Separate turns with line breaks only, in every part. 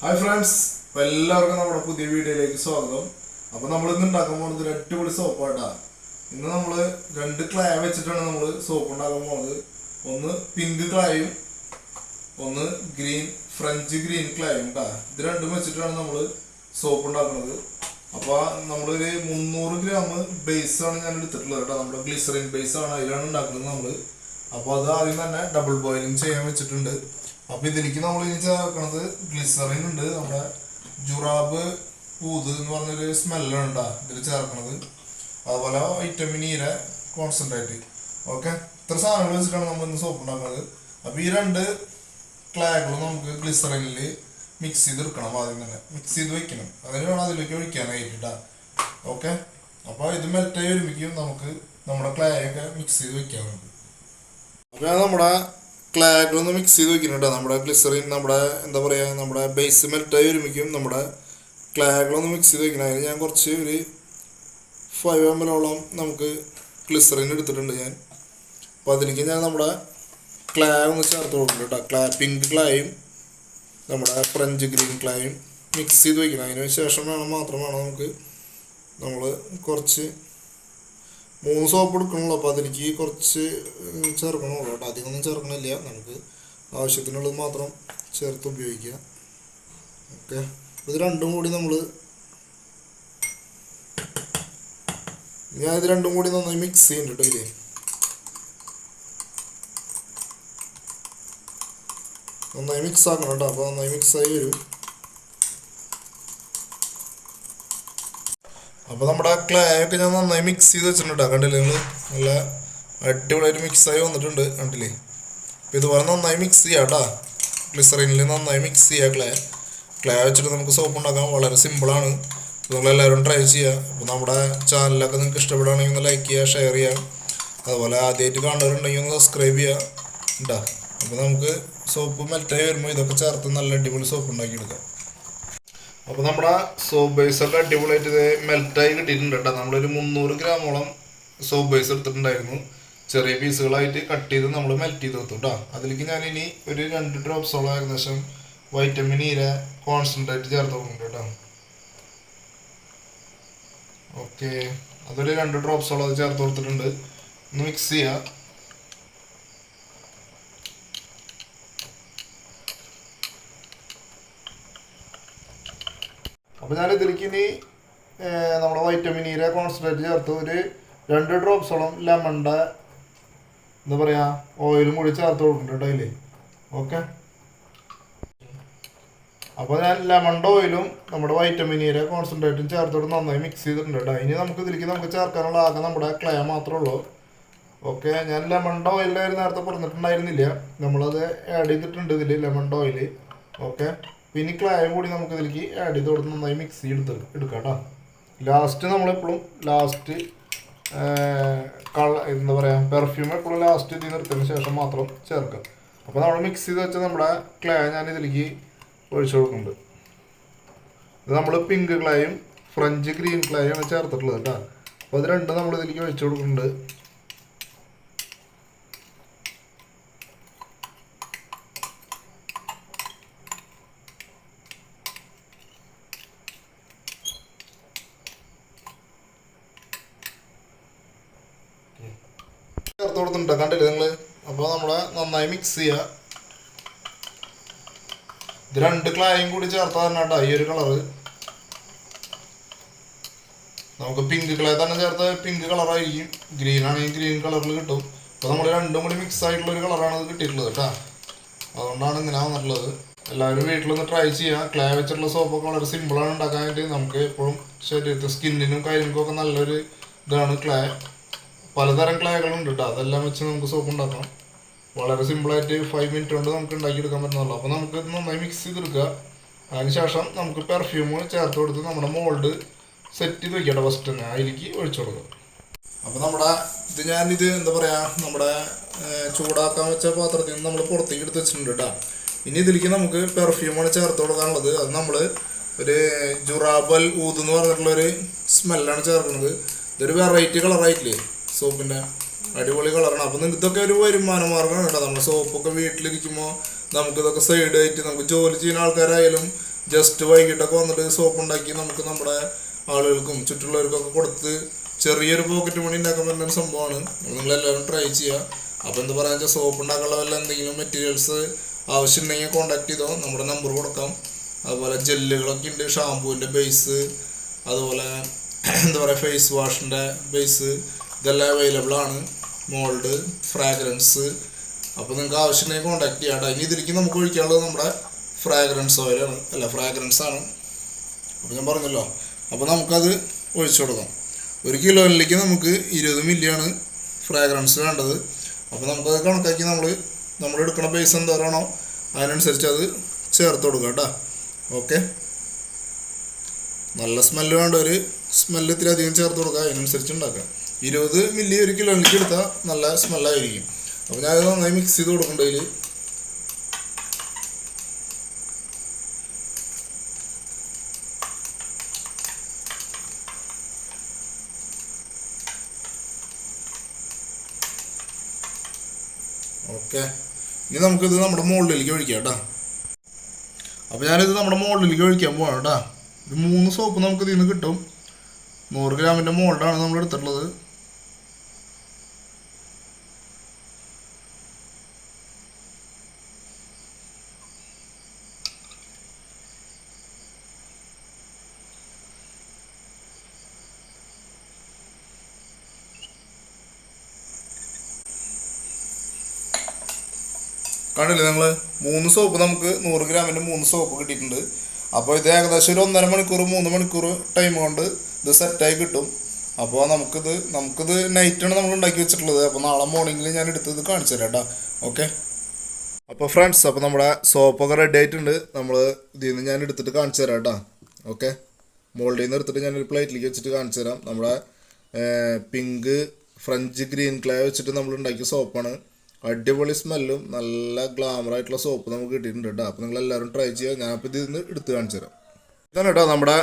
Hi friends എല്ലാവർക്കും നമ്മുടെ പുതിയ വീഡിയോയിലേക്ക് സ്വാഗതം. അപ്പോൾ നമ്മൾ ഇന്ന് ഉണ്ടാക്കാൻ പോകുന്നത് ഒരു അടിപൊളി സോപ്പാട്ടാ. ഇന്ന് നമ്മൾ രണ്ട് ക്ലായ വെച്ചിട്ടാണ് നമ്മൾ സോപ്പ് ഉണ്ടാക്കാൻ പോകുന്നത്. ഒന്ന് പിങ്ക് ക്ലായും ഒന്ന് ഗ്രീൻ ഫ്രഞ്ച് ഗ്രീൻ ക്ലായും കേട്ടാ ഇത് രണ്ടും വെച്ചിട്ടാണ് നമ്മൾ സോപ്പ് ഉണ്ടാക്കുന്നത്. അപ്പോൾ നമ്മളൊരു മുന്നൂറ് ഗ്രാം ബേസ് ആണ് ഞാൻ എടുത്തിട്ടുള്ളത് കേട്ടോ നമ്മുടെ ഗ്ലിസറിൻ ബേസ് ആണ്. അതിലാണ് ഉണ്ടാക്കുന്നത് നമ്മൾ അപ്പോൾ അത് ആദ്യം തന്നെ ഡബിൾ ബോയിലിംഗ് ചെയ്യാൻ വെച്ചിട്ടുണ്ട്. അപ്പോൾ ഇതിലേക്ക് നമ്മൾ ഇനി ചേർക്കണത് ഗ്ലിസറിൻ ഉണ്ട്. നമ്മുടെ ജുറാബ് പൂത് എന്ന് പറഞ്ഞൊരു സ്മെല്ലാണ് കേട്ടോ ഇതിൽ ചേർക്കണത്. അതുപോലെ വൈറ്റമിൻ ഇയുടെ കോൺസെൻട്രേറ്റ് ഓക്കെ ഇത്ര സാധനങ്ങൾ വെച്ചിട്ടാണ് നമ്മൾ ഇന്ന് സോപ്പ് ഉണ്ടാക്കുന്നത്. അപ്പോൾ ഈ രണ്ട് ക്ലാഗുകളും നമുക്ക് ഗ്ലിസറിനിൽ മിക്സ് ചെയ്ത് എടുക്കണം ആദ്യം തന്നെ. മിക്സ് ചെയ്ത് വെക്കണം. അതിന് വേണം അതിലേക്ക് ഒഴിക്കാനായിട്ട് ഓക്കെ അപ്പോൾ ഇത് മെൽറ്റായി ഒരുമിക്കും നമുക്ക് നമ്മുടെ ക്ലായൊക്കെ മിക്സ് ചെയ്ത് വെക്കാം അപ്പൊ അപ്പോൾ ഞാൻ നമ്മുടെ ഒന്ന് മിക്സ് ചെയ്ത് വെക്കുന്നുണ്ട് നമ്മുടെ ഗ്ലിസറിൻ നമ്മുടെ എന്താ പറയുക നമ്മുടെ ബേസ് മെൽറ്റായി ഒരുമിക്കും നമ്മുടെ ക്ലാഗിലൊന്ന് മിക്സ് ചെയ്ത് വെക്കണം അതിന് ഞാൻ കുറച്ച് ഒരു ഫൈവ് എം എല്ലോളം നമുക്ക് ഗ്ലിസറിൻ എടുത്തിട്ടുണ്ട് ഞാൻ. അപ്പോൾ അതിലേക്ക് ഞാൻ നമ്മുടെ ക്ലാ ഒന്ന് ചേർത്ത് കൊടുക്കുന്നുണ്ട് കേട്ടോ. ക്ലാ പിങ്ക് ക്ലായും നമ്മുടെ ഫ്രഞ്ച് ഗ്രീൻ ക്ലായും മിക്സ് ചെയ്ത് വെക്കണം. അതിന് ശേഷം വേണം മാത്രമാണ് നമുക്ക് നമ്മൾ കുറച്ച് മൂന്ന് സോപ്പ് എടുക്കണുള്ളൂ. അപ്പോൾ അതിലേക്ക് കുറച്ച് ചേർക്കണമല്ലോ കേട്ടോ അധികമൊന്നും ചേർക്കണില്ല. നമുക്ക് ആവശ്യത്തിനുള്ളത് മാത്രം ചേർത്ത് ഉപയോഗിക്കുക. ഓക്കെ. ഇത് രണ്ടും കൂടി നമ്മൾ ഞാൻ ഇത് രണ്ടും കൂടി നന്നായി മിക്സ് ചെയ്യുന്നുണ്ട് കേട്ടോ ഇല്ലേ നന്നായി മിക്സ് ആക്കണം കേട്ടോ അപ്പോൾ നന്നായി മിക്സ് ആയി വരും. അപ്പോൾ നമ്മുടെ ക്ലേ ഒക്കെ ഞാൻ നന്നായി മിക്സ് ചെയ്ത് വെച്ചിട്ടുണ്ട് കണ്ടില്ലേ നിങ്ങൾ നല്ല അടിപൊളിയായിട്ട് മിക്സ് ആയി വന്നിട്ടുണ്ട്. കണ്ടില്ലേ? അപ്പോൾ ഇതുപോലെ നന്നായി മിക്സ് ചെയ്യാം കേട്ടോ ഗ്ലിസറിനിൽ നന്നായി മിക്സ് ചെയ്യുക ക്ലേ ക്ലേ വെച്ചിട്ട് നമുക്ക് സോപ്പ് ഉണ്ടാക്കാൻ വളരെ സിമ്പിളാണ് നിങ്ങളെല്ലാവരും ട്രൈ ചെയ്യുക അപ്പോൾ നമ്മുടെ ചാനലൊക്കെ നിങ്ങൾക്ക് ഇഷ്ടപ്പെടുകയാണെങ്കിൽ ഒന്ന് ലൈക്ക് ചെയ്യുക ഷെയർ ചെയ്യുക അതുപോലെ ആദ്യമായിട്ട് കാണുന്നവരുണ്ടെങ്കിൽ ഒന്ന് സബ്സ്ക്രൈബ് ചെയ്യുക ഉണ്ടാ അപ്പോൾ നമുക്ക് സോപ്പ് മെൽറ്റായി വരുമ്പോൾ ഇതൊക്കെ ചേർത്ത് നല്ല അടിപൊളി സോപ്പ് ഉണ്ടാക്കിയെടുക്കാം. അപ്പോൾ നമ്മുടെ സോപ്പ് ബേസ് ഒക്കെ അടിപൊളിയായിട്ട് ഇത് മെൽറ്റായി കിട്ടിയിട്ടുണ്ട് കേട്ടോ. നമ്മളൊരു മുന്നൂറ് ഗ്രാമോളം സോപ്പ് ബേസ് എടുത്തിട്ടുണ്ടായിരുന്നു. ചെറിയ പീസുകളായിട്ട് കട്ട് ചെയ്ത് നമ്മൾ മെൽറ്റ് ചെയ്ത് വെത്തു കേട്ടോ. അതിലേക്ക് ഇനി ഒരു രണ്ട് ഡ്രോപ്സോളം ഏകദേശം വൈറ്റമിൻ ഇര കോൺസെൻട്രേറ്റ് ചേർത്ത് കൊടുക്കുന്നുണ്ട് കേട്ടോ. ഓക്കെ അതൊരു രണ്ട് ഡ്രോപ്സോളം അത് ചേർത്ത് കൊടുത്തിട്ടുണ്ട്. ഒന്ന് മിക്സ് ചെയ്യുക അപ്പോൾ ഞാൻ ഇതിലേക്ക് ഇനി നമ്മുടെ വൈറ്റമിൻ ഇയുടെ കോൺസെൻട്രേറ്റ് ചേർത്ത് ഒരു രണ്ട് ഡ്രോപ്സോളം ലെമണിന്റെ എന്താ പറയാ ഓയിലും കൂടി ചേർത്ത് കൊടുക്കുന്നുണ്ട് അതിൽ ഓക്കെ അപ്പോൾ ഞാൻ ലെമണിന്റെ ഓയിലും നമ്മുടെ വൈറ്റമിൻ ഇയുടെ കോൺസെൻട്രേറ്റും ചേർത്തോട്ട് നന്നായി മിക്സ് ചെയ്തിട്ടുണ്ട് കേട്ടോ. ഇനി നമുക്ക് ഇതിലേക്ക് നമുക്ക് ചേർക്കാനുള്ള ആകെ നമ്മുടെ ക്ലേ മാത്രമേ ഉള്ളൂ. ഓക്കെ ഞാൻ ലെമണിന്റെ ഓയിലായിരുന്നു നേരത്തെ പറഞ്ഞിട്ടുണ്ടായിരുന്നില്ല. നമ്മളത് ആഡ് ചെയ്തിട്ടുണ്ട് ഇതിൽ ലെമണിന്റെ ഓയിൽ ഓക്കെ പിന്നെ ക്ലായം കൂടി നമുക്ക് ഇതിലേക്ക് ആഡ് ചെയ്ത് കൊടുത്ത് നന്നായി മിക്സ് ചെയ്ത് എടുക്കാം. കേട്ടോ ലാസ്റ്റ് നമ്മളെപ്പോഴും ലാസ്റ്റ് കള എന്താ പറയുക പെർഫ്യൂം എപ്പോഴും ലാസ്റ്റ് ഇതിൽ നിർത്തിയതിന് ശേഷം മാത്രം ചേർക്കുക അപ്പോൾ നമ്മൾ മിക്സ് ചെയ്ത് വെച്ച നമ്മുടെ ക്ലേ ഞാൻ ഇതിലേക്ക് ഒഴിച്ചു കൊടുക്കുന്നുണ്ട്. ഇത് നമ്മൾ പിങ്ക് ക്ലേയും ഫ്രഞ്ച് ഗ്രീൻ ക്ലേയും ആണ് ചേർത്തിട്ടുള്ളത് കേട്ടോ അപ്പോൾ അത് രണ്ടും നമ്മൾ ഇതിലേക്ക് ഒഴിച്ചു കൊടുക്കുന്നുണ്ട്. ചേർത്ത് കൊടുത്തിട്ടുണ്ട് കണ്ടില്ലേ നിങ്ങൾ അപ്പോൾ നമ്മൾ നന്നായി മിക്സ് ചെയ്യുക ഇത് രണ്ട് ക്ലായും കൂടി ചേർത്താൽ തന്നെ കേട്ടോ ഈ ഒരു കളറ് നമുക്ക് പിങ്ക് ക്ലേ തന്നെ ചേർത്ത് പിങ്ക് കളറായിരിക്കും ഗ്രീൻ ആണെങ്കിൽ ഗ്രീൻ കളറിൽ കിട്ടും. അപ്പോൾ നമ്മൾ രണ്ടും കൂടി മിക്സ് ആയിട്ടുള്ള ഒരു കളറാണ് ഇത് കിട്ടിയിട്ടുള്ളത് കേട്ടോ അതുകൊണ്ടാണ് ഇങ്ങനെ വന്നിട്ടുള്ളത്. എല്ലാവരും വീട്ടിലൊന്ന് ട്രൈ ചെയ്യുക ക്ലേ വെച്ചിട്ടുള്ള സോപ്പൊക്കെ വളരെ സിമ്പിളാണ് ഉണ്ടാക്കാനായിട്ട് നമുക്ക് എപ്പോഴും ശരീരത്തിൽ സ്കിന്നിനും കാര്യങ്ങൾക്കും ഒക്കെ നല്ലൊരു ഇതാണ് ക്ലേ പലതരം ക്ലേകളുണ്ട് കേട്ടോ അതെല്ലാം വെച്ച് നമുക്ക് സോപ്പ് ഉണ്ടാക്കണം. വളരെ സിമ്പിളായിട്ട് ഫൈവ് മിനിറ്റ് കൊണ്ട് നമുക്ക് ഉണ്ടാക്കിയെടുക്കാൻ പറ്റുന്നുള്ളൂ. അപ്പോൾ നമുക്ക് ഇത് നന്നായി മിക്സ് ചെയ്തെടുക്കുക. അതിനുശേഷം നമുക്ക് പെർഫ്യൂം ചേർത്ത് കൊടുത്ത് നമ്മുടെ മോൾഡ് സെറ്റ് ചെയ്ത് വെക്കട്ടെ ഫസ്റ്റ് തന്നെ. അതിലേക്ക് ഒഴിച്ചു കൊടുക്കുക. അപ്പോൾ നമ്മുടെ ഇത് ഞാനിത് എന്താ പറയുക നമ്മുടെ ചൂടാക്കാൻ വെച്ച പാത്രത്തിൽ നിന്ന് നമ്മൾ പുറത്തേക്ക് എടുത്ത് വെച്ചിട്ടുണ്ട് കേട്ടോ ഇനി ഇതിലേക്ക് നമുക്ക് പെർഫ്യൂമാണ് ചേർത്ത് കൊടുക്കാനുള്ളത്. അത് നമ്മൾ ഒരു ജുറാബൽ ഊത് എന്ന് പറഞ്ഞിട്ടുള്ളൊരു സ്മെല്ലാണ് ചേർക്കുന്നത്. ഇതൊരു വെറൈറ്റി കളറായിട്ടില്ലേ സോപ്പിന്റെ അടിപൊളി കളറാണ് അപ്പം ഇതൊക്കെ ഒരു വരുമാന മാർഗമാണ് കേട്ടോ. നമ്മൾ സോപ്പൊക്കെ വീട്ടിലിരിക്കുമ്പോൾ നമുക്ക് ഇതൊക്കെ സൈഡ് ആയിട്ട് നമുക്ക് ജോലി ചെയ്യുന്ന ആൾക്കാരായാലും ജസ്റ്റ് വൈകിട്ടൊക്കെ വന്നിട്ട് സോപ്പ് ഉണ്ടാക്കി നമുക്ക് നമ്മുടെ ആളുകൾക്കും ചുറ്റുള്ളവർക്കൊക്കെ കൊടുത്ത് ചെറിയൊരു പോക്കറ്റ് മണി ഉണ്ടാക്കാൻ പറ്റുന്ന ഒരു സംഭവമാണ്. നിങ്ങൾ എല്ലാവരും ട്രൈ ചെയ്യുക. അപ്പോൾ എന്താ പറയുക വെച്ചാൽ സോപ്പ് ഉണ്ടാക്കാനുള്ള വല്ല എന്തെങ്കിലും മെറ്റീരിയൽസ് ആവശ്യമുണ്ടെങ്കിൽ കോൺടാക്ട് ചെയ്തോ. നമ്മുടെ നമ്പർ കൊടുക്കാം. അതുപോലെ ജെല്ലുകളൊക്കെ ഉണ്ട്. ഷാമ്പൂവിന്റെ ബേസ് അതുപോലെ എന്താ പറയുക ഫേസ് വാഷിന്റെ ബേസ് ഇതെല്ലാം അവൈലബിൾ ആണ്. മോൾഡ് ഫ്രാഗ്രൻസ് അപ്പോൾ നിങ്ങൾക്ക് ആവശ്യമുണ്ടെങ്കിൽ കോൺടാക്ട് ചെയ്യാം കേട്ടോ. ഇനി ഇതിലേക്ക് നമുക്ക് ഒഴിക്കാനുള്ളത് നമ്മുടെ ഫ്രാഗ്രൻസ് ഓയിലാണ് അല്ല ഫ്രാഗ്രൻസ് ആണ്. അപ്പോൾ ഞാൻ പറഞ്ഞല്ലോ. അപ്പോൾ നമുക്കത് ഒഴിച്ചു കൊടുക്കാം. ഒരു കിലോയിലേക്ക് നമുക്ക് ഇരുപത് മില്ലിയാണ് ഫ്രാഗ്രൻസ് വേണ്ടത്. അപ്പോൾ നമുക്കത് കണക്കാക്കി നമ്മൾ നമ്മൾ എടുക്കുന്ന ബേസ് എന്തോരാണോ അതിനനുസരിച്ച് അത് ചേർത്ത് കൊടുക്കുക കേട്ടോ. ഓക്കെ നല്ല സ്മെല്ല് വേണ്ട ഒരു സ്മെല്ല് ഇത്തിരി അധികം ചേർത്ത് കൊടുക്കുക അതിനനുസരിച്ച് ഉണ്ടാക്കാം. ഇരുപത് മില്ലി ഒരു കിലോയിലേക്ക് എടുത്താൽ നല്ല സ്മെല്ലായിരിക്കും. അപ്പോൾ ഞാനത് നന്നായി മിക്സ് ചെയ്ത് കൊടുക്കേണ്ടതിൽ ഓക്കെ. ഇനി നമുക്കിത് നമ്മുടെ മുകളിലേക്ക് ഒഴിക്കാം കേട്ടോ. അപ്പോൾ ഞാനിത് നമ്മുടെ മുകളിലേക്ക് ഒഴിക്കാൻ പോവാണ് കേട്ടോ. ഒരു മൂന്ന് സോപ്പ് നമുക്കിതിൽ നിന്ന് കിട്ടും. നൂറ് ഗ്രാമിന്റെ മോൾഡാണ് നമ്മൾ എടുത്തിട്ടുള്ളത് കണ്ടില്ലേ നിങ്ങൾ മൂന്ന് സോപ്പ് നമുക്ക് നൂറ് ഗ്രാമിന്റെ മൂന്ന് സോപ്പ് കിട്ടിയിട്ടുണ്ട്. അപ്പോൾ ഇത് ഏകദേശം ഒരു ഒന്നര മണിക്കൂർ മൂന്ന് മണിക്കൂർ ടൈം കൊണ്ട് ഇത് സെറ്റായി കിട്ടും. അപ്പോൾ നമുക്കിത് നമുക്കിത് നൈറ്റാണ് നമ്മൾ ഉണ്ടാക്കി വെച്ചിട്ടുള്ളത്. അപ്പോൾ നാളെ മോർണിംഗിൽ ഞാൻ എടുത്തത് കാണിച്ചു തരാം കേട്ടോ ഓക്കെ അപ്പോൾ ഫ്രണ്ട്സ് അപ്പോൾ നമ്മുടെ സോപ്പൊക്കെ റെഡി ആയിട്ടുണ്ട്. നമ്മൾ ഇതിൽ നിന്ന് ഞാൻ എടുത്തിട്ട് കാണിച്ചു തരാം കേട്ടോ ഓക്കെ മോൾഡിൽ നിന്ന് എടുത്തിട്ട് ഞാനൊരു പ്ലേറ്റിലേക്ക് വെച്ചിട്ട് കാണിച്ചു തരാം. നമ്മുടെ പിങ്ക് ഫ്രഞ്ച് ഗ്രീൻ ക്ലേ വെച്ചിട്ട് നമ്മൾ ഉണ്ടാക്കിയ സോപ്പാണ് അടിപൊളി സ്മെല്ലും നല്ല ഗ്ലാമർ ആയിട്ടുള്ള സോപ്പ് നമുക്ക് കിട്ടിയിട്ടുണ്ട് കേട്ടോ അപ്പോൾ നിങ്ങൾ എല്ലാവരും ട്രൈ ചെയ്യുക. ഞാനപ്പോൾ ഇതിൽ നിന്ന് എടുത്ത് കാണിച്ചു തരാം. ഇതാണ് കേട്ടോ നമ്മുടെ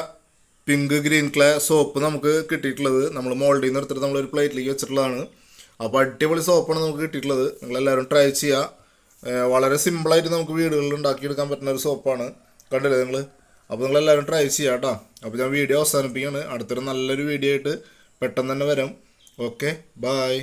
പിങ്ക് ഗ്രീൻ ക്ലേ സോപ്പ് നമുക്ക് കിട്ടിയിട്ടുള്ളത്. നമ്മൾ മോൾഡിൽ നിന്ന് എടുത്തിട്ട് നമ്മളൊരു പ്ലേറ്റിലേക്ക് വെച്ചിട്ടുള്ളതാണ്. അപ്പോൾ അടിപൊളി സോപ്പാണ് നമുക്ക് കിട്ടിയിട്ടുള്ളത്. നിങ്ങളെല്ലാവരും ട്രൈ ചെയ്യുക. വളരെ സിമ്പിളായിട്ട് നമുക്ക് വീടുകളിൽ ഉണ്ടാക്കിയെടുക്കാൻ പറ്റുന്ന ഒരു സോപ്പാണ് കണ്ടില്ലേ നിങ്ങൾ അപ്പോൾ നിങ്ങളെല്ലാവരും ട്രൈ ചെയ്യുക കേട്ടോ അപ്പോൾ ഞാൻ വീഡിയോ അവസാനിപ്പിക്കുകയാണ്. അടുത്തൊരു നല്ലൊരു വീഡിയോ ആയിട്ട് പെട്ടെന്ന് തന്നെ വരാം. Okay bye